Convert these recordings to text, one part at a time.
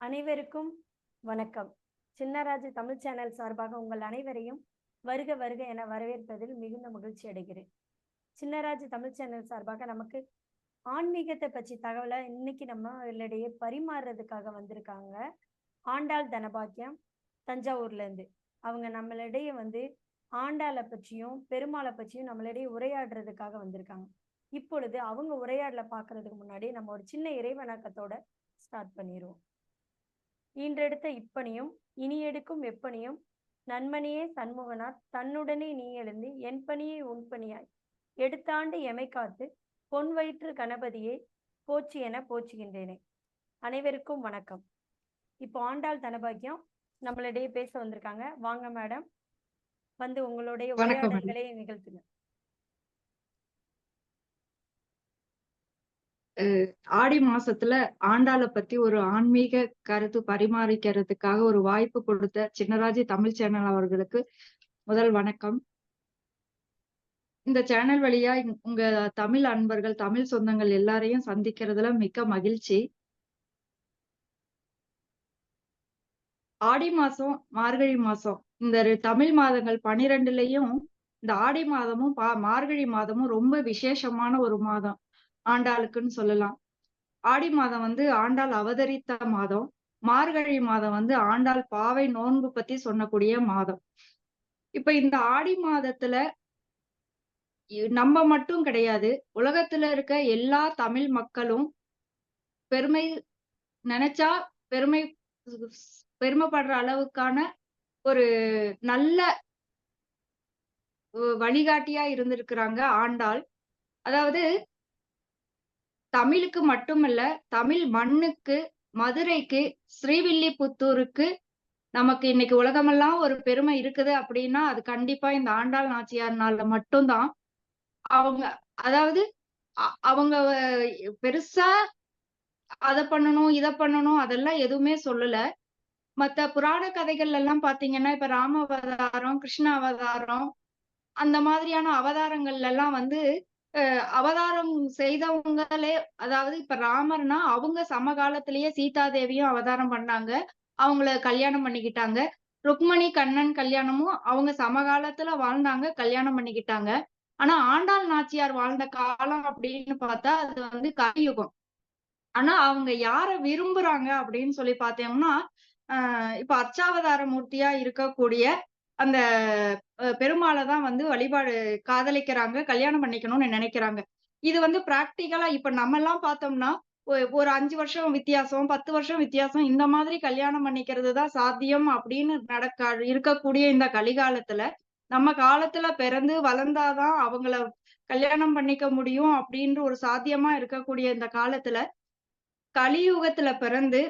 அனைவருக்கும் வணக்கம். சின்னராஜு தமிழ் சேனல் சார்பாக உங்கள் அனைவரையும் வருக வருக என வரவேற்பதில் மிகுந்த மகிழ்ச்சி அடைகிறேன். சின்னராஜு தமிழ் சேனல் சார்பாக நமக்கு ஆன்மீகத்தை பற்றி தகவலை இன்னைக்கு நம்ம இடையே பரிமாறுறதுக்காக வந்திருக்காங்க. ஆண்டாள் தனபாக்கியம் தஞ்சாவூர்லேருந்து அவங்க நம்மளிடையே வந்து ஆண்டாளை பற்றியும் பெருமாளை பற்றியும் நம்மளிடையே உரையாடுறதுக்காக வந்திருக்காங்க. இப்பொழுது அவங்க உரையாடலை பார்க்கறதுக்கு முன்னாடி நம்ம ஒரு சின்ன இறைவணக்கத்தோட ஸ்டார்ட் பண்ணிடுவோம் ஈன்றெடுத்த இப்பணியும் இனி எடுக்கும் எப்பணியும் நன்மணியே சண்முகனார் தன்னுடனே நீ எழுந்து என் பணியை உன் பணியாய். எடுத்தாண்டு எமை காத்து பொன் வயிற்று கணபதியே போற்றி என போற்றுகின்றேனே. அனைவருக்கும் வணக்கம். இப்போ ஆண்டாள் தனபாக்கியம் நம்மளிடையே பேச வந்திருக்காங்க. வாங்க மேடம். வந்து உங்களுடைய. உரையாடல்களை நிகழ்த்துங்க. ஆடி மாசத்துல ஆண்டாளை பத்தி ஒரு ஆன்மீக கருத்து பரிமாறிக்கிறதுக்காக ஒரு வாய்ப்பு கொடுத்த சின்னராஜி தமிழ் சேனல் அவர்களுக்கு முதல் வணக்கம். இந்த சேனல் வழியா உங்க தமிழ் அன்பர்கள் தமிழ் சொந்தங்கள் எல்லாரையும் சந்திக்கிறதுல மிக்க மகிழ்ச்சி. ஆடி மாசம் மார்கழி மாசம் இந்த தமிழ் மாதங்கள் பனிரெண்டுலயும் இந்த ஆடி மாதமும் பா- மார்கழி மாதமும் ரொம்ப விசேஷமான ஒரு மாதம். ஆண்டாளுக்குன்னு சொல்லலாம். ஆடி மாதம் வந்து ஆண்டாள் அவதரித்த மாதம். மார்கழி மாதம் வந்து ஆண்டாள் பாவை நோன்பு பத்தி சொன்னக்கூடிய மாதம். இப்ப இந்த ஆடி மாதத்துல நம்ம மட்டும் கிடையாது. உலகத்துல இருக்க எல்லா தமிழ் மக்களும் பெருமை நினைச்சா பெருமை பெருமைப்படுற அளவுக்கான ஒரு நல்ல வழிகாட்டியா இருந்திருக்கிறாங்க ஆண்டாள். அதாவது தமிழுக்கு மட்டுமல்ல தமிழ் மண்ணுக்கு மதுரைக்கு ஸ்ரீவில்லிபுத்தூருக்கு நமக்கு இன்னைக்கு உலகமெல்லாம் ஒரு பெருமை இருக்குது அப்படின்னா அது கண்டிப்பா இந்த ஆண்டாள் நாச்சியார்னால மட்டும்தான். அவங்க அதாவது அ- அவங்க பெருசா அத பண்ணணும் இத பண்ணணும் அதெல்லாம் எதுவுமே சொல்லல. மத்த புராண கதைகள்ல எல்லாம் பாத்தீங்கன்னா இப்ப ராம அவதாரம் கிருஷ்ண அவதாரம் அந்த மாதிரியான அவதாரங்கள்ல எல்லாம் வந்து அவதாரம் செய்தவங்களே அதாவது இப்ப ராமர்னா அவங்க சமகாலத்திலேயே சீதாதேவியும் அவதாரம் பண்ணாங்க. அவங்கள கல்யாணம் பண்ணிக்கிட்டாங்க. ருக்மணி கண்ணன் கல்யாணமும் அவங்க சமகாலத்துல வாழ்ந்தாங்க கல்யாணம் பண்ணிக்கிட்டாங்க. ஆனா ஆண்டாள் நாச்சியார் வாழ்ந்த காலம் அப்படின்னு பார்த்தா அது வந்து கலியுகம். ஆனா அவங்க யார விரும்புறாங்க அப்படின்னு சொல்லி பார்த்தோம்னா ஆஹ் இப்ப அர்ச்சாவதார மூர்த்தியா இருக்கக்கூடிய அந்த பெருமாளை தான் வந்து வழிபாடு காதலிக்கிறாங்க கல்யாணம் பண்ணிக்கணும்னு நினைக்கிறாங்க. இது வந்து பிராக்டிக்கலா இப்ப நம்ம எல்லாம் பார்த்தோம்னா ஒரு அஞ்சு வருஷம் வித்தியாசம் பத்து வருஷம் வித்தியாசம் இந்த மாதிரி கல்யாணம் பண்ணிக்கிறது தான் சாத்தியம் அப்படின்னு நடக்க இருக்கக்கூடிய இந்த கலிகாலத்துல நம்ம காலத்துல பிறந்து வளர்ந்தாதான் அவங்கள கல்யாணம் பண்ணிக்க முடியும் அப்படின்ற ஒரு சாத்தியமா இருக்கக்கூடிய இந்த காலத்துல கலியுகத்துல பிறந்து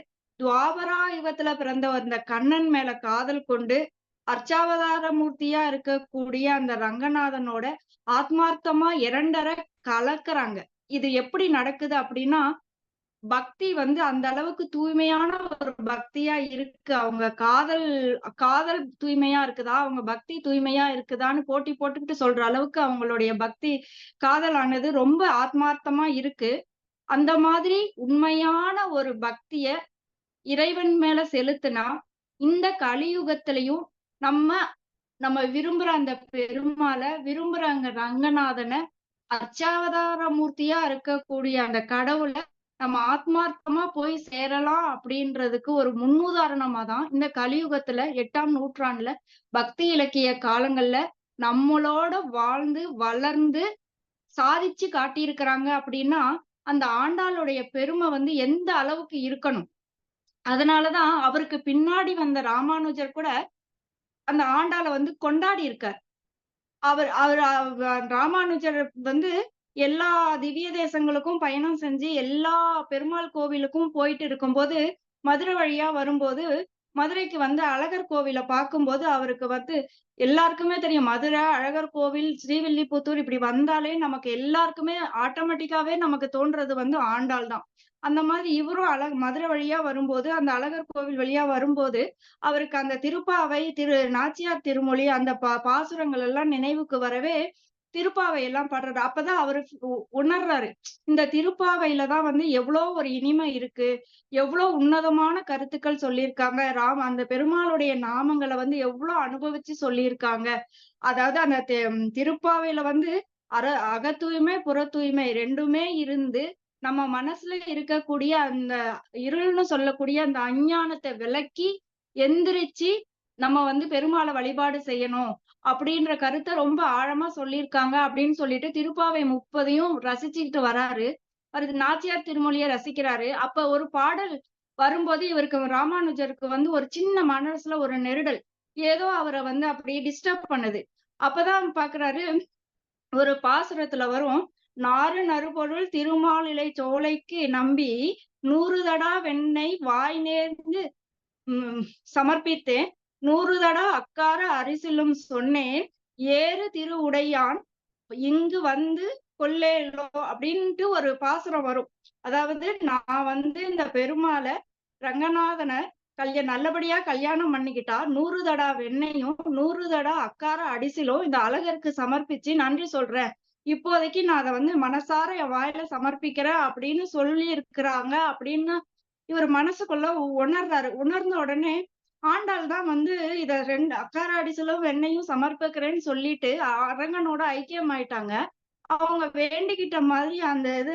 துவாபரா யுகத்துல பிறந்த அந்த கண்ணன் மேல காதல் கொண்டு அர்ச்சாவதார மூர்த்தியா இருக்கக்கூடிய அந்த ரங்கநாதனோட ஆத்மார்த்தமா இரண்டரை கலக்குறாங்க. இது எப்படி நடக்குது அப்படின்னா பக்தி வந்து அந்த அளவுக்கு தூய்மையான ஒரு பக்தியா இருக்கு. அவங்க காதல் காதல் தூய்மையா இருக்குதா? அவங்க பக்தி தூய்மையா இருக்குதான்னு போட்டி போட்டுக்கிட்டு சொல்ற அளவுக்கு அவங்களுடைய பக்தி காதலானது ரொம்ப ஆத்மார்த்தமா இருக்கு. அந்த மாதிரி உண்மையான ஒரு பக்திய இறைவன் மேல செலுத்தினா இந்த கலியுகத்திலையும் நம்ம நம்ம விரும்புற அந்த பெருமாளை விரும்புற அங்க ரங்கநாதனை அச்சாவதார மூர்த்தியா இருக்கக்கூடிய அந்த கடவுளை நம்ம ஆத்மார்த்தமா போய் சேரலாம் அப்படின்றதுக்கு ஒரு முன்னுதாரணமா தான் இந்த கலியுகத்துல எட்டாம் நூற்றாண்டுல பக்தி இலக்கிய காலங்கள்ல நம்மளோட வாழ்ந்து வளர்ந்து சாதிச்சு காட்டியிருக்கிறாங்க அப்படின்னா அந்த ஆண்டாளுடைய பெருமை வந்து எந்த அளவுக்கு இருக்கணும்? அதனாலதான் அவருக்கு பின்னாடி வந்த ராமானுஜர் கூட அந்த ஆண்டாளை வந்து கொண்டாடி இருக்கார். அவர் அவர் ராமானுஜர் வந்து எல்லா திவ்ய தேசங்களுக்கும் பயணம் செஞ்சு எல்லா பெருமாள் கோவிலுக்கும் போயிட்டு இருக்கும்போது மதுரை வழியா வரும்போது மதுரைக்கு வந்து அழகர் கோவிலை பார்க்கும்போது அவருக்கு வந்து எல்லாருக்குமே தெரியும். மதுரை அழகர் கோவில் ஸ்ரீவில்லிபுத்தூர் இப்படி வந்தாலே நமக்கு எல்லாருக்குமே ஆட்டோமேட்டிக்காவே நமக்கு தோன்றது வந்து ஆண்டாள் தான். அந்த மாதிரி இவரும் அழக மதுரை வழியா வரும்போது அந்த அழகர் கோவில் வழியா வரும்போது அவருக்கு அந்த திருப்பாவை திரு நாச்சியார் திருமொழி அந்த பா பாசுரங்கள் எல்லாம் நினைவுக்கு வரவே திருப்பாவை எல்லாம் பாடுறாரு. அப்பதான் அவரு உணர்றாரு. இந்த திருப்பாவையில தான் வந்து எவ்வளவு ஒரு இனிமை இருக்கு. எவ்வளோ உன்னதமான கருத்துக்கள் சொல்லியிருக்காங்க. ராம அந்த பெருமாளுடைய நாமங்களை வந்து எவ்வளோ அனுபவிச்சு சொல்லியிருக்காங்க. அதாவது அந்த திருப்பாவையில வந்து அற அக தூய்மை புற தூய்மை ரெண்டுமே இருந்து நம்ம மனசுல இருக்கக்கூடிய அந்த இருள்னு சொல்லக்கூடிய அந்த அஞ்ஞானத்தை விளக்கி எந்திரிச்சு நம்ம வந்து பெருமாளை வழிபாடு செய்யணும் அப்படின்ற கருத்தை ரொம்ப ஆழமா சொல்லியிருக்காங்க அப்படின்னு சொல்லிட்டு திருப்பாவை முப்பதையும் ரசிச்சுக்கிட்டு வராரு. அது நாச்சியார் திருமொழியை ரசிக்கிறாரு. அப்ப ஒரு பாடல் வரும்போது இவருக்கு ராமானுஜருக்கு வந்து ஒரு சின்ன மனசுல ஒரு நெருடல். ஏதோ அவரை வந்து அப்படியே டிஸ்டர்ப் பண்ணுது. அப்பதான் பாக்குறாரு ஒரு பாசுரத்துல வரும். நாறு நறுபொருள் திருமாலிலை சோலைக்கு நம்பி நூறு தடா வெண்ணெய் வாய் நேர்ந்து உம் சமர்ப்பித்தேன். நூறு தடா அக்கார அரிசிலும் சொன்னேன் ஏறு திரு உடையான் இங்கு வந்து கொல்லேலோ அப்படின்ட்டு ஒரு பாசுரம் வரும். அதாவது நான் வந்து இந்த பெருமாளை ரங்கநாதனை கல்ய நல்லபடியா கல்யாணம் பண்ணிக்கிட்டா நூறு தடா வெண்ணையும் நூறு தடா அக்கார அடிசிலும் இந்த அழகருக்கு சமர்ப்பிச்சு நன்றி சொல்றேன். இப்போதைக்கு நான் அதை வந்து மனசார என் வாயில சமர்ப்பிக்கிறேன் அப்படின்னு சொல்லி இருக்கிறாங்க அப்படின்னு இவர் மனசுக்குள்ள உணர்றாரு. உணர்ந்த உடனே ஆண்டாள் தான் வந்து இத ரெண்டு அக்கார அடிசலும் வெண்ணையும் சமர்ப்பிக்கிறேன்னு சொல்லிட்டு அரங்கனோட ஐக்கியம் ஆயிட்டாங்க அவங்க வேண்டிக்கிட்ட மாதிரி அந்த இது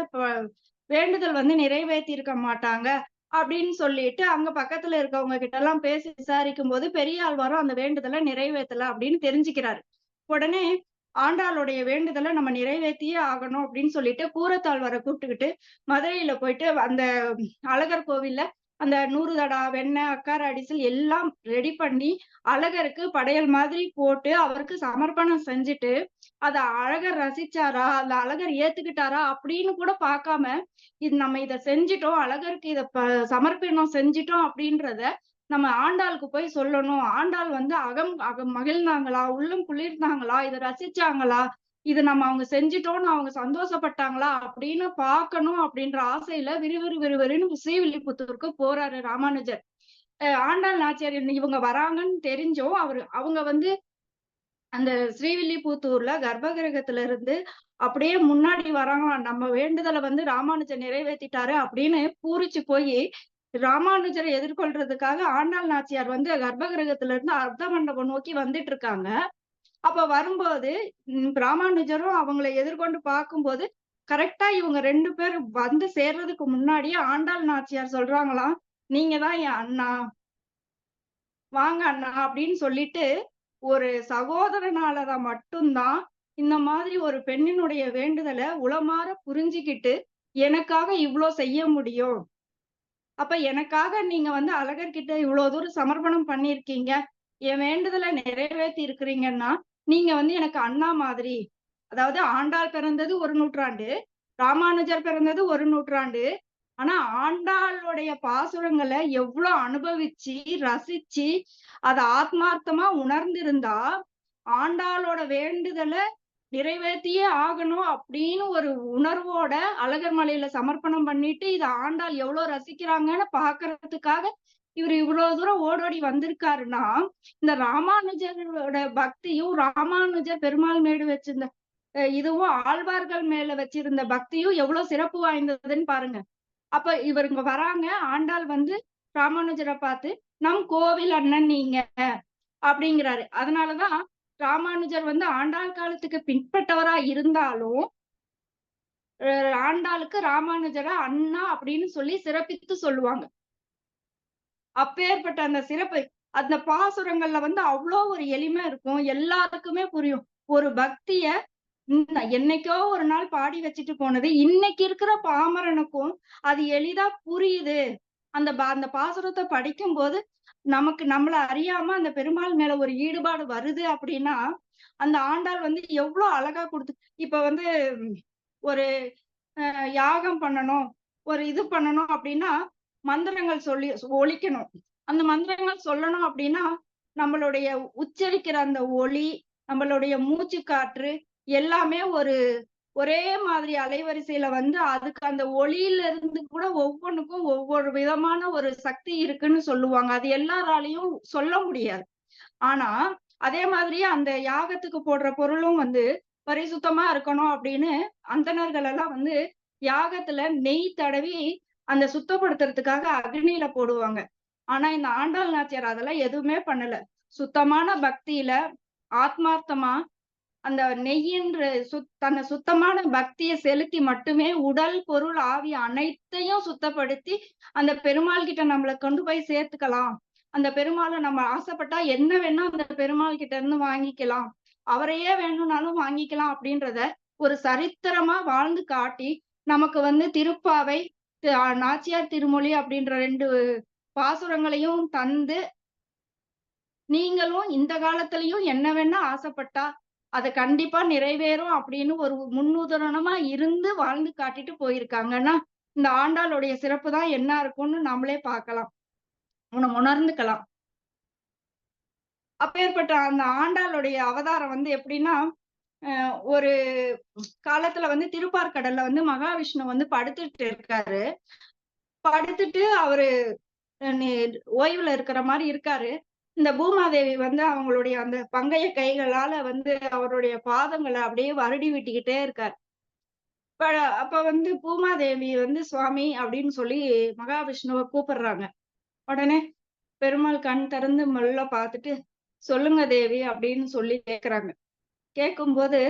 வேண்டுதல் வந்து நிறைவேற்றி இருக்க மாட்டாங்க அப்படின்னு சொல்லிட்டு அங்க பக்கத்துல இருக்கவங்க கிட்ட எல்லாம் பேசி விசாரிக்கும் போது பெரிய ஆழ்வாரும் அந்த வேண்டுதலை நிறைவேற்றல அப்படின்னு தெரிஞ்சுக்கிறாரு. உடனே ஆண்டாளுடைய வேண்டுதலை நம்ம நிறைவேற்றியே ஆகணும் அப்படின்னு சொல்லிட்டு கூரத்தாழ்வாரை கூப்பிட்டுக்கிட்டு மதுரையில போயிட்டு அந்த அழகர் கோவில்ல அந்த நூறு தடா வெண்ணெய் அக்கார அடிசல் எல்லாம் ரெடி பண்ணி அழகருக்கு படையல் மாதிரி போட்டு அவருக்கு சமர்ப்பணம் செஞ்சுட்டு அத அழகர் ரசிச்சாரா அந்த அழகர் ஏத்துக்கிட்டாரா அப்படின்னு கூட பார்க்காம இது நம்ம இத செஞ்சிட்டோம் அழகருக்கு இத ப- சமர்ப்பணம் செஞ்சிட்டோம் அப்படின்றத நம்ம ஆண்டாளுக்கு போய் சொல்லணும். ஆண்டாள் வந்து அகம் அகம் மகிழ்ந்தாங்களா? உள்ளம் குளிர்ந்தாங்களா? இதை ரசிச்சாங்களா? இது நம்ம அவங்க செஞ்சிட்டோம்னு அவங்க சந்தோஷப்பட்டாங்களா? அப்படின்னு பார்க்கணும் அப்படின்ற ஆசையில விறுவிறு விறுவிறுன்னு ஸ்ரீவில்லிபுத்தூருக்கு போறாரு ராமானுஜர். அஹ் ஆண்டாள் நாச்சியார் இவங்க வராங்கன்னு தெரிஞ்சும் அவரு அவங்க வந்து அந்த ஸ்ரீவில்லிபுத்தூர்ல கர்ப்பகிரகத்துல இருந்து அப்படியே முன்னாடி வராங்களாம். நம்ம வேண்டுதலை வந்து ராமானுஜர் நிறைவேத்திட்டாரு அப்படின்னு பூரிச்சு போய் ராமானுஜரை எதிர்கொள்றதுக்காக ஆண்டாள் நாச்சியார் வந்து கர்ப்பகிரகத்துல இருந்து அர்த்த மண்டபம் நோக்கி வந்துட்டு இருக்காங்க அப்ப வரும்போது ராமானுஜரும் அவங்களை எதிர்கொண்டு பார்க்கும்போது கரெக்டா இவங்க ரெண்டு பேரும் வந்து சேர்றதுக்கு முன்னாடியே ஆண்டாள் நாச்சியார் சொல்றாங்களாம் நீங்க தான் என் அண்ணா. வாங்க அண்ணா அப்படின்னு சொல்லிட்டு ஒரு சகோதரனாலதான் மட்டும்தான் இந்த மாதிரி ஒரு பெண்ணினுடைய வேண்டுதலை உளமாற புரிஞ்சுக்கிட்டு எனக்காக இவ்வளோ செய்ய முடியும். அப்ப எனக்காக நீங்க வந்து அழகர்கிட்ட இவ்வளவு தூரம் சமர்ப்பணம் பண்ணிருக்கீங்க என் வேண்டுதலை நிறைவேத்தி இருக்கிறீங்கன்னா நீங்க வந்து எனக்கு அண்ணா மாதிரி அதாவது ஆண்டாள் பிறந்தது ஒரு நூற்றாண்டு ராமானுஜர் பிறந்தது ஒரு நூற்றாண்டு ஆனா ஆண்டாளுடைய பாசுரங்களை எவ்வளவு அனுபவிச்சு ரசிச்சு அதை ஆத்மார்த்தமா உணர்ந்திருந்தா ஆண்டாளோட வேண்டுதலை நிறைவேற்றியே ஆகணும் அப்படின்னு ஒரு உணர்வோட அழகர் மலையில சமர்ப்பணம் பண்ணிட்டு இதை ஆண்டாள் எவ்வளவு ரசிக்கிறாங்கன்னு பாக்குறதுக்காக இவர் இவ்வளவு தூரம் ஓடோடி வந்திருக்காருன்னா இந்த ராமானுஜரோட பக்தியும் ராமானுஜர் பெருமாள் மேடு வச்சிருந்த இதுவும் ஆழ்வார்கள் மேல வச்சிருந்த பக்தியும் எவ்வளவு சிறப்பு வாய்ந்ததுன்னு பாருங்க. அப்ப இவருங்க வராங்க ஆண்டாள் வந்து ராமானுஜரை பார்த்து நம் கோவில் அண்ணன் நீங்க அப்படிங்கிறாரு. அதனாலதான் ராமானுஜர் வந்து ஆண்டாள் காலத்துக்கு பின்பற்றவரா இருந்தாலும் அஹ் ஆண்டாளுக்கு ராமானுஜரை அண்ணா அப்படின்னு சொல்லி சிறப்பித்து சொல்லுவாங்க. அப்பேற்பட்ட அந்த சிறப்பு அந்த பாசுரங்கள்ல வந்து அவ்வளோ ஒரு எளிமை இருக்கும் எல்லாருக்குமே புரியும். ஒரு பக்திய என்னைக்கோ ஒரு நாள் பாடி வச்சுட்டு போனது இன்னைக்கு இருக்கிற பாமரனுக்கும் அது எளிதா புரியுது. அந்த பா- அந்த பாசுரத்தை படிக்கும் போது நமக்கு நம்மள அறியாம அந்த பெருமாள் மேல ஒரு ஈடுபாடு வருது அப்படின்னா அந்த ஆண்டாள் வந்து எவ்வளவு அழகா கொடுத்து இப்ப வந்து ஒரு யாகம் பண்ணணும் ஒரு இது பண்ணணும் அப்படின்னா மந்திரங்கள் சொல்லி ஒழிக்கணும் அந்த மந்திரங்கள் சொல்லணும் அப்படின்னா நம்மளுடைய உச்சரிக்கிற அந்த ஒளி நம்மளுடைய மூச்சு காற்று எல்லாமே ஒரு ஒரே மாதிரி அலைவரிசையில வந்து அதுக்கு அந்த ஒளியில இருந்து கூட ஒவ்வொன்றுக்கும் ஒவ்வொரு விதமான ஒரு சக்தி இருக்குன்னு சொல்லுவாங்க. அது எல்லாராலையும் சொல்ல முடியாது. ஆனா அதே மாதிரி அந்த யாகத்துக்கு போடுற பொருளும் வந்து பரிசுத்தமா இருக்கணும் அப்படின்னு அந்தணர்கள் எல்லாம் வந்து யாகத்துல நெய் தடவி அந்த சுத்தப்படுத்துறதுக்காக அக்னியில போடுவாங்க. ஆனா இந்த ஆண்டாள் நாச்சியார் அதெல்லாம் எதுவுமே பண்ணல. சுத்தமான பக்தியில ஆத்மார்த்தமா அந்த நெய்யின்ற சுத் தன்னை சுத்தமான பக்தியை செலுத்தி மட்டுமே உடல் பொருள் ஆவி அனைத்தையும் சுத்தப்படுத்தி அந்த பெருமாள் கிட்ட நம்மளை கொண்டு போய் சேர்த்துக்கலாம். அந்த பெருமாளை நம்ம ஆசைப்பட்டா என்ன வேணா அந்த பெருமாள் கிட்ட இருந்து வாங்கிக்கலாம். அவரையே வேணும்னாலும் வாங்கிக்கலாம் அப்படின்றத ஒரு சரித்திரமா வாழ்ந்து காட்டி நமக்கு வந்து திருப்பாவை நாச்சியார் திருமொழி அப்படின்ற ரெண்டு பாசுரங்களையும் தந்து நீங்களும் இந்த காலத்திலயும் என்ன வேணா ஆசைப்பட்டா அதை கண்டிப்பா நிறைவேறும் அப்படின்னு ஒரு முன்னுதாரணமா இருந்து வாழ்ந்து காட்டிட்டு போயிருக்காங்கன்னா இந்த ஆண்டாளுடைய சிறப்பு தான் என்ன இருக்கும்னு நம்மளே பார்க்கலாம். உன- உணர்ந்துக்கலாம். அப்பேற்பட்ட அந்த ஆண்டாளுடைய அவதாரம் வந்து எப்படின்னா ஒரு காலத்துல வந்து திருப்பார்கடல்ல வந்து மகாவிஷ்ணு வந்து படுத்துட்டு இருக்காரு. படுத்துட்டு அவரு ஓய்வுல இருக்கிற மாதிரி இருக்காரு. இந்த பூமாதேவி வந்து அவங்களுடைய அந்த பங்கைய கைகளால வந்து அவருடைய பாதங்களை அப்படியே வருடி விட்டுக்கிட்டே இருக்காரு. இப்ப அப்ப வந்து பூமாதேவி வந்து சுவாமி அப்படின்னு சொல்லி மகாவிஷ்ணுவை கூப்பிடுறாங்க. உடனே பெருமாள் கண் திறந்து மெல்ல பார்த்துட்டு சொல்லுங்க தேவி அப்படின்னு சொல்லி கேக்குறாங்க. கேட்கும்போது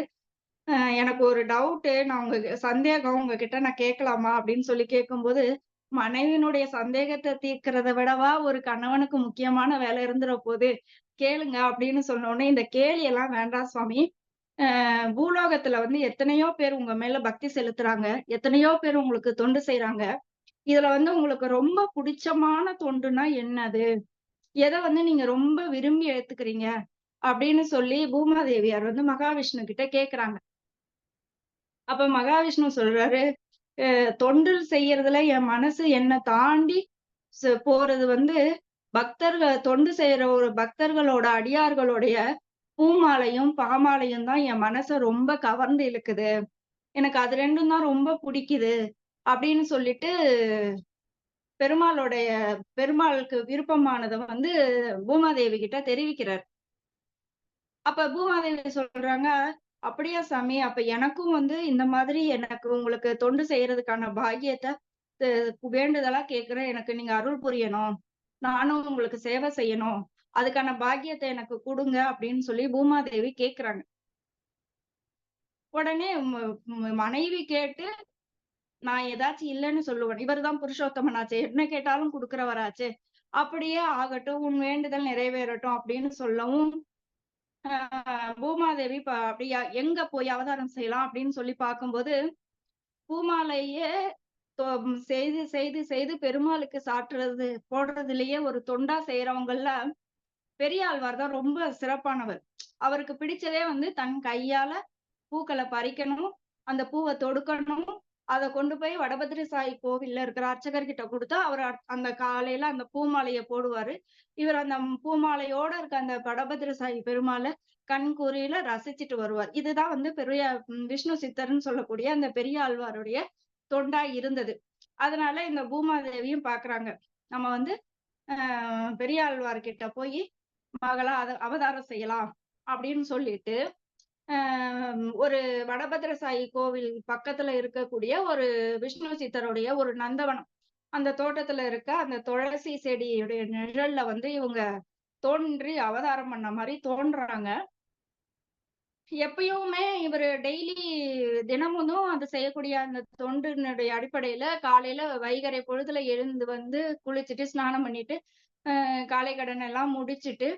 எனக்கு ஒரு டவுட்டு நான் உங்க சந்தேகம் உங்ககிட்ட நான் கேட்கலாமா அப்படின்னு சொல்லி கேட்கும்போது மனைவியினுடைய சந்தேகத்தை தீர்க்கிறத விடவா ஒரு கணவனுக்கு முக்கியமான வேலை இருந்துற போது கேளுங்க அப்படின்னு சொன்ன உடனே இந்த கேலி எல்லாம் வேண்டாம் சுவாமி. அஹ் பூலோகத்துல வந்து எத்தனையோ பேர் உங்க மேல பக்தி செலுத்துறாங்க. எத்தனையோ பேர் உங்களுக்கு தொண்டு செய்யறாங்க இதுல வந்து உங்களுக்கு ரொம்ப பிடிச்சமான தொண்டுனா என்னது? எதை வந்து நீங்க ரொம்ப விரும்பி எடுத்துக்கிறீங்க? அப்படின்னு சொல்லி பூமாதேவியார் வந்து மகாவிஷ்ணு கிட்ட கேக்குறாங்க. அப்ப மகாவிஷ்ணு சொல்றாரு தொண்டில் தொண்டு செய்யறதுல என் மனசு என்னை தாண்டி போறது வந்து பக்தர்கள் தொண்டு செய்யற ஒரு பக்தர்களோட அடியார்களுடைய பூமாலையும் பாமாலையும் தான் என் மனசை ரொம்ப கவர்ந்து இழுக்குது. எனக்கு அது ரெண்டும் தான் ரொம்ப பிடிக்குது அப்படின்னு சொல்லிட்டு பெருமாளுடைய பெருமாளுக்கு விருப்பமானதை வந்து பூமாதேவி கிட்ட தெரிவிக்கிறார். அப்ப பூமாதேவி சொல்றாங்க அப்படியா சாமி? அப்ப எனக்கும் வந்து இந்த மாதிரி எனக்கு உங்களுக்கு தொண்டு செய்யறதுக்கான பாக்கியத்தை வேண்டுதலா கேக்குறேன். எனக்கு நீங்க அருள் புரியணும். நானும் உங்களுக்கு சேவை செய்யணும். அதுக்கான பாக்கியத்தை எனக்கு கொடுங்க அப்படின்னு சொல்லி பூமாதேவி கேக்குறாங்க. உடனே ம- ம- மனைவி கேட்டு நான் ஏதாச்சும் இல்லைன்னு சொல்லுவேன். இவர்தான் புருஷோத்தமனாச்சே. என்ன கேட்டாலும் கொடுக்கிறவராச்சே. அப்படியே ஆகட்டும். உன் வேண்டுதல் நிறைவேறட்டும் அப்படின்னு சொல்லவும் பூமாதேவி அப்படியா எங்க போய் அவதாரம் செய்யலாம் அப்படின்னு சொல்லி பார்க்கும்போது பூமாலையே செய்து செய்து செய்து பெருமாளுக்கு சாட்டுறது போடுறதுலயே ஒரு தொண்டா செய்யறவங்கல்ல பெரியாழ்வார் தான் ரொம்ப சிறப்பானவர். அவருக்கு பிடிச்சதே வந்து தன் கையால பூக்களை பறிக்கணும் அந்த பூவை தொடுக்கணும் அதை கொண்டு போய் வடபத்திர சாயி கோவில்ல இருக்கிற அர்ச்சகர்கிட்ட கொடுத்தா அவர் அ- அந்த காலையில அந்த பூமாலையை போடுவாரு. இவர் அந்த பூமாலையோட இருக்க அந்த வடபத்திர சாயி பெருமாளை கண் குறியில ரசிச்சுட்டு வருவார். இதுதான் வந்து பெரிய விஷ்ணு சித்தர்ன்னு சொல்லக்கூடிய அந்த பெரிய ஆழ்வாருடைய தொண்டா இருந்தது. அதனால இந்த பூமாதேவியும் பாக்குறாங்க. நம்ம வந்து ஆஹ் பெரிய ஆழ்வார்கிட்ட போய் மகளா அவதாரம் செய்யலாம் அப்படின்னு சொல்லிட்டு ஒரு வடபத்திர சாயி கோவில் பக்கத்துல இருக்கக்கூடிய ஒரு விஷ்ணு சித்தருடைய ஒரு நந்தவனம். அந்த தோட்டத்துல இருக்க அந்த துளசி செடியுடைய நிழல்ல வந்து இவங்க தோன்றி அவதாரம் பண்ண மாதிரி தோன்றாங்க. எப்பயுமே இவரு டெய்லி தினமும் அது செய்யக்கூடிய அந்த தொண்டினுடைய அடிப்படையில காலையில வைகறை பொழுதுல எழுந்து வந்து குளிச்சுட்டு ஸ்நானம் பண்ணிட்டு ஆஹ் காலை கடன் எல்லாம் முடிச்சுட்டு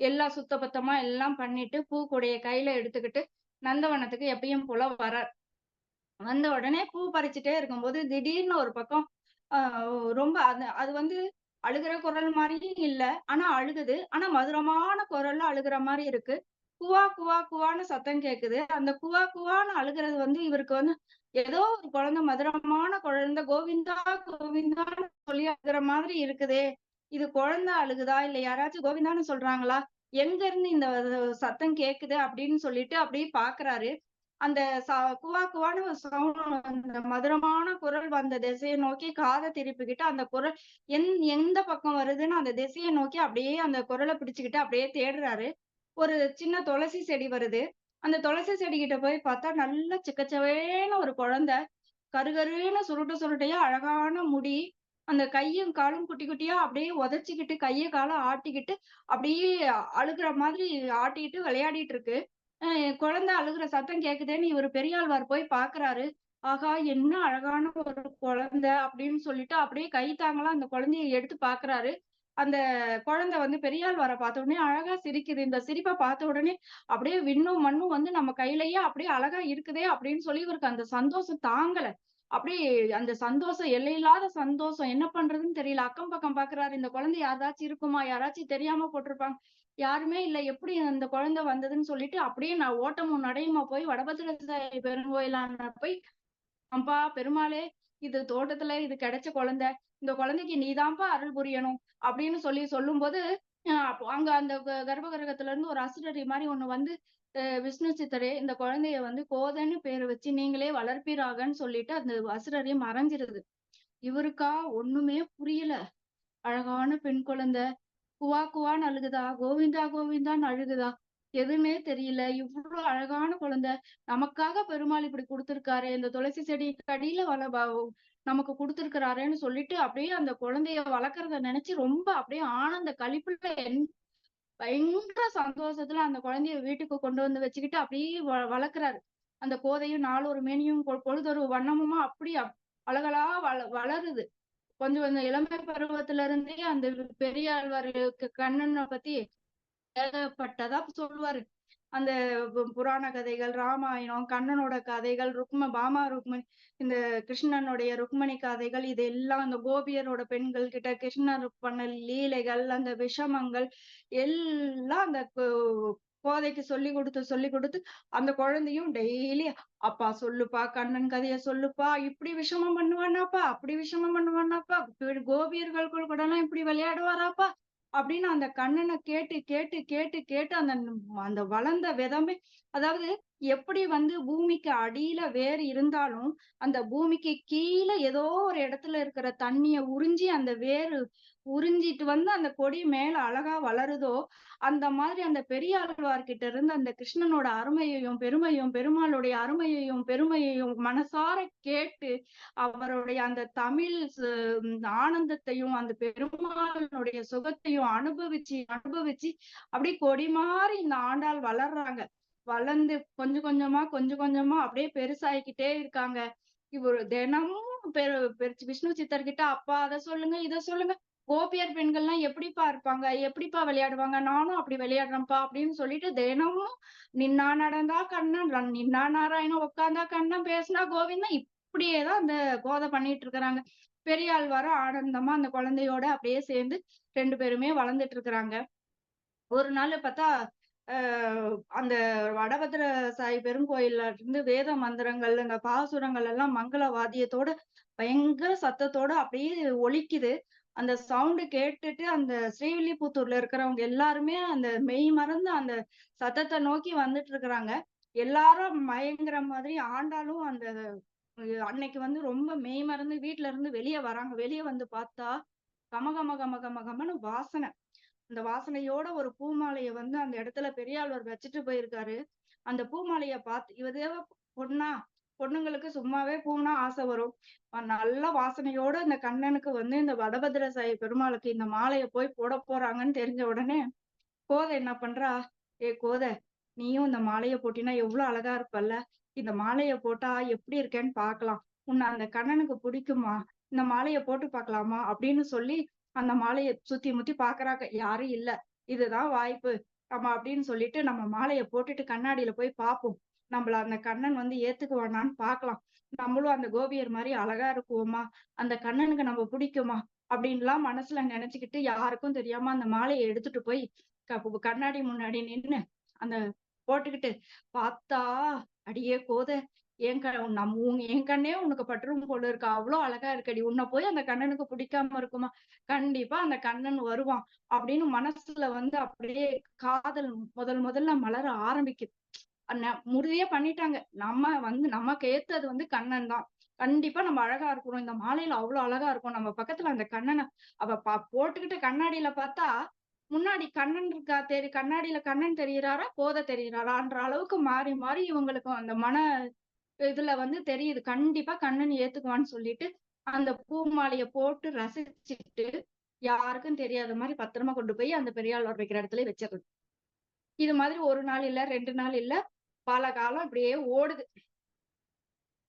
எல்லாம் சுத்தபத்தமா எல்லாம் பண்ணிட்டு பூ கொடைய கையில எடுத்துக்கிட்டு நந்தவனத்துக்கு எப்பயும் போல வர வந்த உடனே பூ பறிச்சுட்டே இருக்கும்போது திடீர்னு ஒரு பக்கம் ஆஹ் ரொம்ப அது அது வந்து அழுகிற குரல் மாதிரியும் இல்ல. ஆனா அழுகுது. ஆனா மதுரமான குரல்ல அழுகிற மாதிரி இருக்கு. குவா குவா குவான்னு சத்தம் கேக்குது. அந்த குவா குவான்னு அழுகிறது வந்து இவருக்கு வந்து ஏதோ ஒரு குழந்தை மதுரமான குழந்தை கோவிந்தா கோவிந்தான்னு சொல்லி அழுகிற மாதிரி இருக்குதே. இது குழந்தை அழுகுதா? இல்ல யாராச்சும் கோவிந்தான்னு சொல்றாங்களா? எங்க இருந்து இந்த சத்தம் கேக்குது அப்படின்னு சொல்லிட்டு அப்படியே பாக்குறாரு. அந்த குவா குவான்னு சவுண்ட் மதுரமான குரல் வந்த திசையை நோக்கி காதை திருப்பிக்கிட்டு அந்த குரல் எந் எந்த பக்கம் வருதுன்னு அந்த திசையை நோக்கி அப்படியே அந்த குரலை பிடிச்சுக்கிட்டு அப்படியே தேடுறாரு. ஒரு சின்ன துளசி செடி வருது. அந்த துளசி செடி கிட்ட போய் பார்த்தா நல்ல சிக்கச்சவேன்னு ஒரு குழந்தை. கருகருன்னு சுருட்டு சுருட்டையா அழகான முடி. அந்த கையும் காலும் குட்டி குட்டியா அப்படியே உதச்சிக்கிட்டு கைய காலை ஆட்டிக்கிட்டு அப்படியே அழுகுற மாதிரி ஆட்டிக்கிட்டு விளையாடிட்டு இருக்கு. குழந்தை அழுகுற சத்தம் கேக்குதேன்னு இவர் பெரியாழ்வார் போய் பாக்குறாரு. ஆகா என்ன அழகான ஒரு குழந்தை அப்படின்னு சொல்லிட்டு அப்படியே கை தாங்கலாம் அந்த குழந்தைய எடுத்து பாக்குறாரு. அந்த குழந்தை வந்து பெரியாழ்வாரை பார்த்த உடனே அழகா சிரிக்குது. இந்த சிரிப்பை பார்த்த உடனே அப்படியே விண்ணும் மண்ணும் வந்து நம்ம கையிலயே அப்படியே அழகா இருக்குதே அப்படின்னு சொல்லி இவருக்கு அந்த சந்தோஷம் தாங்கல. அப்படியே அந்த சந்தோஷம் எல்லையில்லாத சந்தோஷம் என்ன பண்றதுன்னு தெரியல. அக்கம் பக்கம் பாக்குறாரு இந்த குழந்தை யாராச்சும் இருக்குமா? யாராச்சும் தெரியாம போட்டிருப்பாங்க. யாருமே இல்ல. எப்படி அந்த குழந்தை வந்ததுன்னு சொல்லிட்டு அப்படியே நான் ஓட்டமும் நடையுமா போய் வடபத்திரசாயி பெருங்கோயிலான போய் அம்பா பெருமாளே இது தோட்டத்துல இது கிடைச்ச குழந்தை. இந்த குழந்தைக்கு நீதான்ப்பா அருள் புரியணும் அப்படின்னு சொல்லி சொல்லும் போது அங்க அந்த கர்ப்ப கர்ப்பகிரகத்துல இருந்து ஒரு அசுரரி மாதிரி ஒண்ணு வந்து விஷ்ணு சித்தரே இந்த குழந்தைய வந்து கோதன்னு பேரை வச்சு நீங்களே வளர்ப்பீராகன்னு சொல்லிட்டு அந்த அசுரரி மறைஞ்சிருது. இவருக்கா ஒண்ணுமே புரியல. அழகான பெண் குழந்தை. குவா குவான்னு அழுகுதா கோவிந்தா கோவிந்தான்னு அழுகுதா? எதுவுமே தெரியல. இவ்வளவு அழகான குழந்தை. நமக்காக பெருமாள் இப்படி கொடுத்திருக்காரு. இந்த துளசி செடிக்கு அடியில வள நமக்கு கொடுத்திருக்கிறாருன்னு சொல்லிட்டு அப்படியே அந்த குழந்தைய வளர்க்கறத நினைச்சு ரொம்ப அப்படியே ஆனந்த கழிப்புல பயங்கர சந்தோஷத்துல அந்த குழந்தைய வீட்டுக்கு கொண்டு வந்து வச்சுக்கிட்டு அப்படியே வ- வளர்க்கறாரு. அந்த கோதையும் நாலொரு மேனியும் பொ- பொழுதொரு வண்ணமுமா அப்படி அழகலா வள வளருது. கொஞ்சம் கொஞ்சம் இளமை பருவத்துல இருந்தே அந்த பெரியாழ்வாருக்கு கண்ணனை பத்தி ஏகப்பட்டதா சொல்லுவாரு. அந்த புராண கதைகள் ராமாயணம் கண்ணனோட கதைகள் ருக்ம பாமா ருக்மணி இந்த கிருஷ்ணனுடைய ருக்மணி கதைகள் இது எல்லாம் அந்த கோபியரோட பெண்கள் கிட்ட கிருஷ்ணர் பண்ண லீலைகள் அந்த விஷமங்கள் எல்லாம் அந்த போதைக்கு கோதைக்கு சொல்லி கொடுத்து சொல்லி கொடுத்து அந்த குழந்தையும் டெய்லி அப்பா சொல்லுப்பா கண்ணன் கதைய சொல்லுப்பா இப்படி விஷமம் பண்ணுவானாப்பா அப்படி விஷமம் பண்ணுவானாப்பா கோபியர்கள் கூட எல்லாம் இப்படி விளையாடுவாராப்பா அப்படின்னு அந்த கண்ணனை கேட்டு கேட்டு கேட்டு கேட்டு அந்த அந்த வளர்ந்த விதமே அதாவது எப்படி வந்து பூமிக்கு அடியில வேர் இருந்தாலும் அந்த பூமிக்கு கீழே ஏதோ ஒரு இடத்துல இருக்கிற தண்ணிய உறிஞ்சி அந்த வேர் உறிஞ்சிட்டு வந்து அந்த கொடி மேல அழகா வளருதோ அந்த மாதிரி அந்த பெரியாழ்வார்கிட்ட இருந்து அந்த கிருஷ்ணனோட அருமையையும் பெருமையும் பெருமாளுடைய அருமையையும் பெருமையையும் மனசார கேட்டு அவருடைய அந்த தமிழ் ஆனந்தத்தையும் அந்த பெருமாளுடைய சுகத்தையும் அனுபவிச்சு அனுபவிச்சு அப்படியே கொடி மாதிரி இந்த ஆண்டாள் வளர்றாங்க. வளர்ந்து கொஞ்சம் கொஞ்சமா கொஞ்சம் கொஞ்சமா அப்படியே பெருசாயிக்கிட்டே இருக்காங்க. இவர் தினமும் பெரு பெரு விஷ்ணு சித்தர்கிட்ட அப்பா அதை சொல்லுங்க இதை சொல்லுங்க. கோபியர் பெண்கள்லாம் எப்படிப்பா இருப்பாங்க? எப்படிப்பா விளையாடுவாங்க? நானும் அப்படி விளையாடுறேன்ப்பா அப்படின்னு சொல்லிட்டு தினமும் நின்னா நடந்தா கண்ணன் நின்னா நாராயணன் உட்கார்ந்தா கண்ணன் பேசினா கோவிந்தா இப்படியேதான் அந்த கோதை பண்ணிட்டு இருக்கிறாங்க. பெரியாள் வர ஆனந்தமா அந்த குழந்தையோட அப்படியே சேர்ந்து ரெண்டு பேருமே வளர்ந்துட்டு இருக்கிறாங்க. ஒரு நாள் பார்த்தா அந்த வடபத்திர சாய் பெருங்கோயில்ல இருந்து வேத மந்திரங்கள் இந்த பாசுரங்கள் எல்லாம் மங்கள வாத்தியத்தோட பயங்கர சத்தத்தோட அப்படியே ஒழிக்குது அந்த சவுண்டு கேட்டுட்டு அந்த ஸ்ரீவில்லிபுத்தூர்ல இருக்கிறவங்க எல்லாருமே அந்த மெய் மறந்து அந்த சத்தத்தை நோக்கி வந்துட்டு இருக்கிறாங்க. எல்லாரும் மயங்குற மாதிரி ஆண்டாலும் அந்த அன்னைக்கு வந்து ரொம்ப மெய் மறந்து வீட்டுல இருந்து வெளியே வராங்க. வெளியே வந்து பார்த்தா கம கம கம கம கமன்னு வாசனை. அந்த வாசனையோட ஒரு பூமாலைய வந்து அந்த இடத்துல பெரியாழ்வார் வச்சுட்டு போயிருக்காரு. அந்த பூமாலைய பார்த்து இவதே பொண்ணா? பொண்ணுங்களுக்கு சும்மாவே பூனா ஆசை வரும். நல்ல வாசனையோட இந்த கண்ணனுக்கு வந்து இந்த வடபத்ர சாயி பெருமாளுக்கு இந்த மாலையை போய் போட போறாங்கன்னு தெரிஞ்ச உடனே கோதை என்ன பண்றா? ஏ கோதை நீயும் இந்த மாலையை போட்டினா எவ்வளவு அழகா இருப்பல்ல. இந்த மாலையை போட்டா எப்படி இருக்கேன்னு பாக்கலாம் உன்னை அந்த கண்ணனுக்கு பிடிக்குமா? இந்த மாலையை போட்டு பார்க்கலாமா? அப்படின்னு சொல்லி அந்த மாலையை சுத்தி முத்தி பாக்குறாங்க. யாரும் இல்ல. இதுதான் வாய்ப்பு. நம்ம அப்படின்னு சொல்லிட்டு நம்ம மாலையை போட்டுட்டு கண்ணாடியில போய் பார்ப்போம் நம்மள அந்த கண்ணன் வந்து ஏத்துக்குவானான்னு பாக்கலாம். நம்மளும் அந்த கோபியர் மாதிரி அழகா இருக்குவோமா? அந்த கண்ணனுக்கு நம்ம பிடிக்குமா? அப்படின்லாம் மனசுல நினைச்சுக்கிட்டு யாருக்கும் தெரியாம அந்த மாலையை எடுத்துட்டு போய் கண்ணாடி முன்னாடி நின்னு அந்த போட்டுக்கிட்டு பார்த்தா அடியே கோதை என் க நம்ம உன் என் கண்ணே உனக்கு பற்றும் போல இருக்கு. அவ்வளவு அழகா இருக்கடி. உன்னை போய் அந்த கண்ணனுக்கு பிடிக்காம இருக்குமா? கண்டிப்பா அந்த கண்ணன் வருவான் அப்படின்னு மனசுல வந்து அப்படியே காதல் முதல் முதல்ல மலர ஆரம்பிக்குது. முடிவே பண்ணிட்டாங்க. நம்ம வந்து நமக்கு ஏத்தது வந்து கண்ணன் தான். கண்டிப்பா நம்ம அழகா இருக்கிறோம் இந்த மாலையில அவ்வளவு அழகா இருக்கும் நம்ம பக்கத்துல அந்த கண்ணனை அவ பா போட்டுக்கிட்டு கண்ணாடியில பார்த்தா முன்னாடி கண்ணன் இருக்கா தெரி கண்ணாடியில கண்ணன் தெரிகிறாரா போத தெரிகிறாரான்ற அளவுக்கு மாறி மாறி இவங்களுக்கு அந்த மன இதுல வந்து தெரியுது. கண்டிப்பா கண்ணன் ஏத்துக்குவான்னு சொல்லிட்டு அந்த பூ மாலைய போட்டு ரசிச்சுட்டு யாருக்கும் தெரியாத மாதிரி பத்திரமா கொண்டு போய் அந்த பெரியாளோட வைக்கிற இடத்துல வச்சிடுறது இது மாதிரி ஒரு நாள் இல்ல ரெண்டு நாள் இல்ல பல காலம் இப்படியே ஓடுது.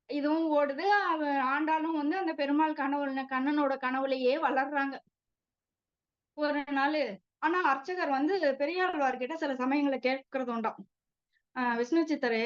இதுவும் ஓடுது. அவ ஆண்டாலும் வந்து அந்த பெருமாள் கனவுல கண்ணனோட கனவுலயே வளர்றாங்க. ஒரு நாள். ஆனா அர்ச்சகர் வந்து பெரியாழ்வார்கிட்ட சில சமயங்களை கேட்கறது உண்டாம் ஆஹ் விஷ்ணு சித்தரே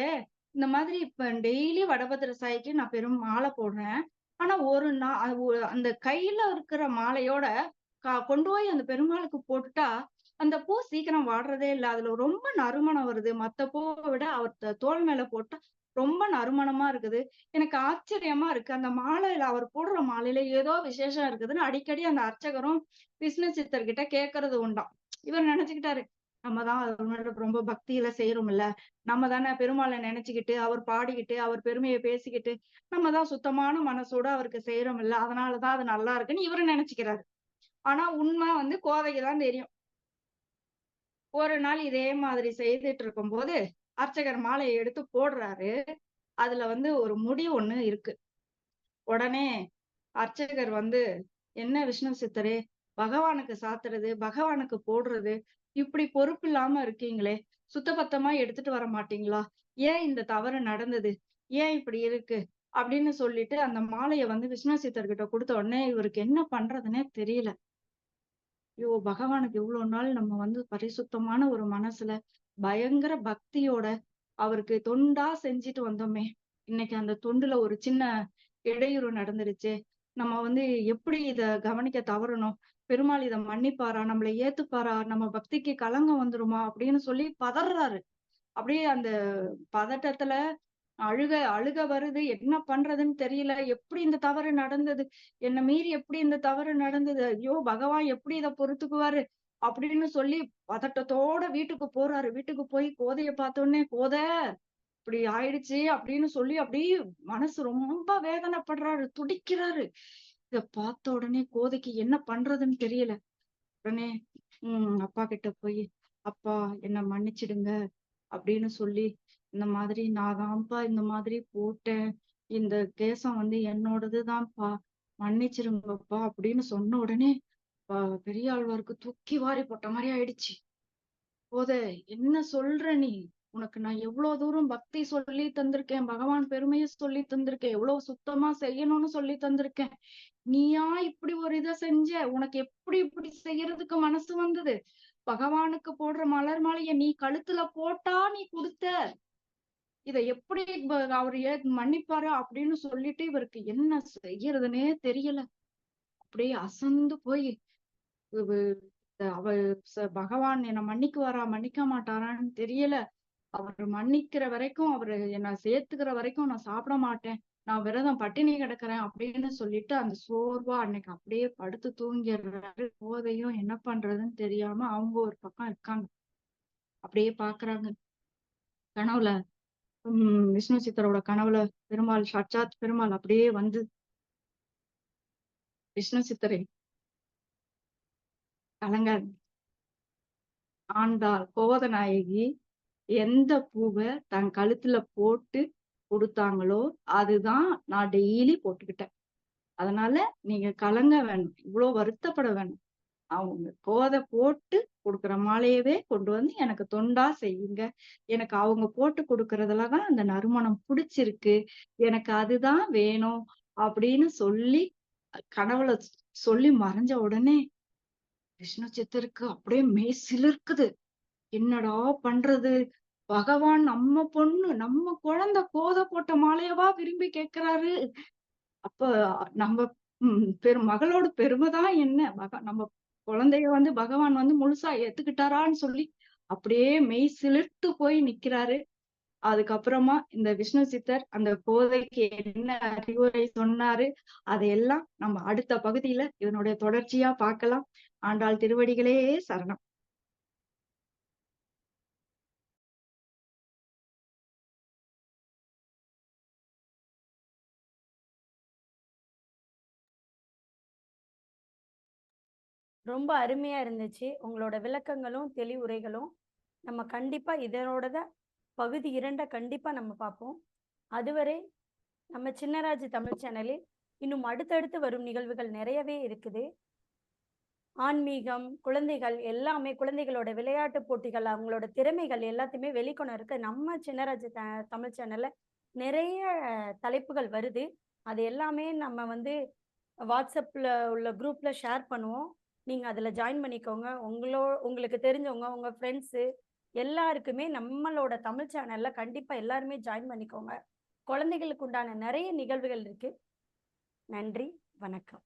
இந்த மாதிரி இப்ப டெய்லி வடபத்திர சாய்க்கு நான் பெரும் மாலை போடுறேன். ஆனா ஒரு நாள் அந்த கையில இருக்கிற மாலையோட கா- கொண்டு போய் அந்த பெருமாளுக்கு போட்டுட்டா அந்த பூ சீக்கிரம் வாடுறதே இல்ல. அதுல ரொம்ப நறுமணம் வருது. மத்த பூவை விட அவர் த- மேல போட்டா ரொம்ப நறுமணமா இருக்குது. எனக்கு ஆச்சரியமா இருக்கு. அந்த மாலையில அவர் போடுற மாலையில ஏதோ விசேஷம் இருக்குதுன்னு அடிக்கடி அந்த அர்ச்சகரும் விஷ்ணு சித்தர்கிட்ட கேட்கறது உண்டாம். இவர் நினைச்சுக்கிட்டாரு நம்ம தான் ரொம்ப பக்தியில செய்யறோம்ல நம்ம தானே பெருமாளை நினைச்சுக்கிட்டு அவர் பாடிக்கிட்டு அவர் பெருமையை பேசிக்கிட்டு நம்ம தான் சுத்தமான மனசோட அவருக்கு செய்யறோம் இல்ல அதனாலதான் அது நல்லா இருக்குன்னு இவரு நினைச்சுக்கிறாரு. ஆனா உண்மை வந்து கோதைக்கு தான் தெரியும். ஒரு நாள் இதே மாதிரி செய்துட்டு இருக்கும்போது அர்ச்சகர் மாலையை எடுத்து போடுறாரு. அதுல வந்து ஒரு முடி ஒண்ணு இருக்கு. உடனே அர்ச்சகர் வந்து என்ன விஷ்ணு சித்தரே பகவானுக்கு சாத்துறது பகவானுக்கு போடுறது இப்படி பொறுப்பு இல்லாம இருக்கீங்களே சுத்தபத்தமா எடுத்துட்டு வர மாட்டீங்களா? ஏன் இந்த தவறு நடந்தது? ஏன் இப்படி இருக்கு? அப்படின்னு சொல்லிட்டு அந்த மாலையை வந்து விஷ்ணு சித்தர்கிட்ட கொடுத்த உடனே இவருக்கு என்ன பண்றதுன்னே தெரியல. ஐயோ பகவானுக்கு இவ்வளவு நாள் நம்ம வந்து பரிசுத்தமான ஒரு மனசுல பயங்கர பக்தியோட அவருக்கு தொண்டா செஞ்சுட்டு வந்தோமே. இன்னைக்கு அந்த தொண்டுல ஒரு சின்ன இடையூறு நடந்துருச்சு. நம்ம வந்து எப்படி இத கவனிக்க தவறணும்? பெருமாள் இதை மன்னிப்பாரா? நம்மளை ஏத்துப்பாரா? நம்ம பக்திக்கு கலங்கம் வந்துருமா? அப்படின்னு சொல்லி பதறாரு. அப்படியே அந்த பதட்டத்துல அழுக அழுக வருது. என்ன பண்றதுன்னு தெரியல. எப்படி இந்த தவறு நடந்தது? என்ன மீறி எப்படி இந்த தவறு நடந்தது? ஐயோ பகவான் எப்படி இதை பொறுத்துக்குவாரு? அப்படின்னு சொல்லி பதட்டத்தோட வீட்டுக்கு போறாரு. வீட்டுக்கு போய் கோதைய பார்த்த உடனே கோதை இப்படி ஆயிடுச்சு அப்படின்னு சொல்லி அப்படியே மனசு ரொம்ப வேதனைப்படுறாரு. துடிக்கிறாரு. இத பார்த்த உடனே கோதைக்கு என்ன பண்றதுன்னு தெரியல. உடனே உம் அப்பா கிட்ட போய் அப்பா என்ன மன்னிச்சிடுங்க அப்படின்னு சொல்லி இந்த மாதிரி நான் தான்ப்பா இந்த மாதிரி போட்டேன். இந்த கேசம் வந்து என்னோடதுதான்ப்பா. மன்னிச்சிருங்கப்பா அப்படின்னு சொன்ன உடனே பெரிய ஆழ்வாருக்கு தூக்கி வாரி போட்ட மாதிரி ஆயிடுச்சு. போத என்ன சொல்ற நீ? உனக்கு நான் எவ்வளவு தூரம் பக்தி சொல்லி தந்திருக்கேன் பகவான் பெருமையை சொல்லி தந்திருக்கேன் எவ்வளவு சுத்தமா செய்யணும்னு சொல்லி தந்திருக்கேன். நீயா இப்படி ஒரு இதை செஞ்ச? உனக்கு எப்படி இப்படி செய்யறதுக்கு மனசு வந்தது? பகவானுக்கு போடுற மலர் மாலைய நீ கழுத்துல போட்டா நீ கொடுத்த. இத எப்படி ப- அவர் ஏ மன்னிப்பாரு அப்படின்னு சொல்லிட்டு இவருக்கு என்ன செய்யறதுன்னே தெரியல. அப்படியே அசந்து போய் அவ ச- பகவான் என்ன மன்னிக்குவாரா மன்னிக்க மாட்டாரான்னு தெரியல. அவர் மன்னிக்கிற வரைக்கும் அவரு என்ன சேர்த்துக்கிற வரைக்கும் நான் சாப்பிட மாட்டேன். நான் விரதம் பட்டினி கிடக்குறேன் அப்படின்னு சொல்லிட்டு அந்த சோர்வா அன்னைக்கு அப்படியே படுத்து தூங்கிடுறாரு போதையும் என்ன பண்றதுன்னு தெரியாம அவங்க ஒரு பக்கம் இருக்காங்க. அப்படியே பாக்குறாங்க. கனவுல உம் விஷ்ணு சித்தரோட கனவுல பெருமாள் சாட்சாத் பெருமாள் அப்படியே வந்து விஷ்ணு சித்தரை கலங்காது ஆண்டாள் கோவதநாயகி எந்த பூவை தன் கழுத்துல போட்டு கொடுத்தாங்களோ அதுதான் நான் டெய்லி போட்டுக்கிட்டேன். அதனால நீங்க கலங்க வேணும். இவ்வளோ வருத்தப்பட வேணும். அவங்க கோதை போட்டு கொடுக்குற மாலையவே கொண்டு வந்து எனக்கு தொண்டா செய்யுங்க. எனக்கு அவங்க போட்டு கொடுக்கறதுலதான் அந்த நறுமணம் பிடிச்சிருக்கு. எனக்கு அதுதான் வேணும் அப்படின்னு சொல்லி கனவுல சொல்லி மறைஞ்ச உடனே விஷ்ணு சித்தருக்கு அப்படியே மெய் சிலிர்க்குது. என்னடா பண்றது? பகவான் நம்ம பொண்ணு நம்ம குழந்தை கோத போட்ட மாலையவா விரும்பி கேட்கிறாரு? அப்ப நம்ம உம் பெரு மகளோட பெருமைதான் என்ன? மக நம்ம குழந்தைய வந்து பகவான் வந்து முழுசா ஏத்துக்கிட்டாரான்னு சொல்லி அப்படியே மெய் சிலிர்த்து போய் நிக்கிறாரு. அதுக்கப்புறமா இந்த விஷ்ணு சித்தர் அந்த கோதைக்கு என்ன அறிவுரை சொன்னாரு? அதையெல்லாம் நம்ம அடுத்த பகுதியில இதனுடைய தொடர்ச்சியா பார்க்கலாம். ஆண்டாள் திருவடிகளே சரணம். ரொம்ப அருமையா இருந்துச்சு. உங்களோட விளக்கங்களும் தெளிவுரைகளும் நம்ம கண்டிப்பா இதனோட பகுதி இரண்டை கண்டிப்பா நம்ம பார்ப்போம். அதுவரை நம்ம சின்னராஜ் தமிழ் சேனலில் இன்னும் அடுத்தடுத்து வரும் நிகழ்வுகள் நிறையவே இருக்குது. ஆன்மீகம் குழந்தைகள் எல்லாமே குழந்தைகளோட விளையாட்டு போட்டிகள் அவங்களோட திறமைகள் எல்லாத்தையுமே வெளிக்கொணர இருக்கு நம்ம சின்னராஜ் த தமிழ் சேனல்ல நிறைய தலைப்புகள் வருது. அது எல்லாமே நம்ம வந்து வாட்ஸ்அப்ல உள்ள குரூப்ல ஷேர் பண்ணுவோம். நீங்க அதுல ஜாயின் பண்ணிக்கோங்க. உங்களோ உங்களுக்கு தெரிஞ்சவங்க உங்க ஃப்ரெண்ட்ஸு எல்லாருக்குமே நம்மளோட தமிழ் சேனல்ல கண்டிப்பா எல்லாருமே ஜாயின் பண்ணிக்கோங்க. குழந்தைகளுக்கு உண்டான நிறைய நிகழ்வுகள் இருக்கு. நன்றி வணக்கம்.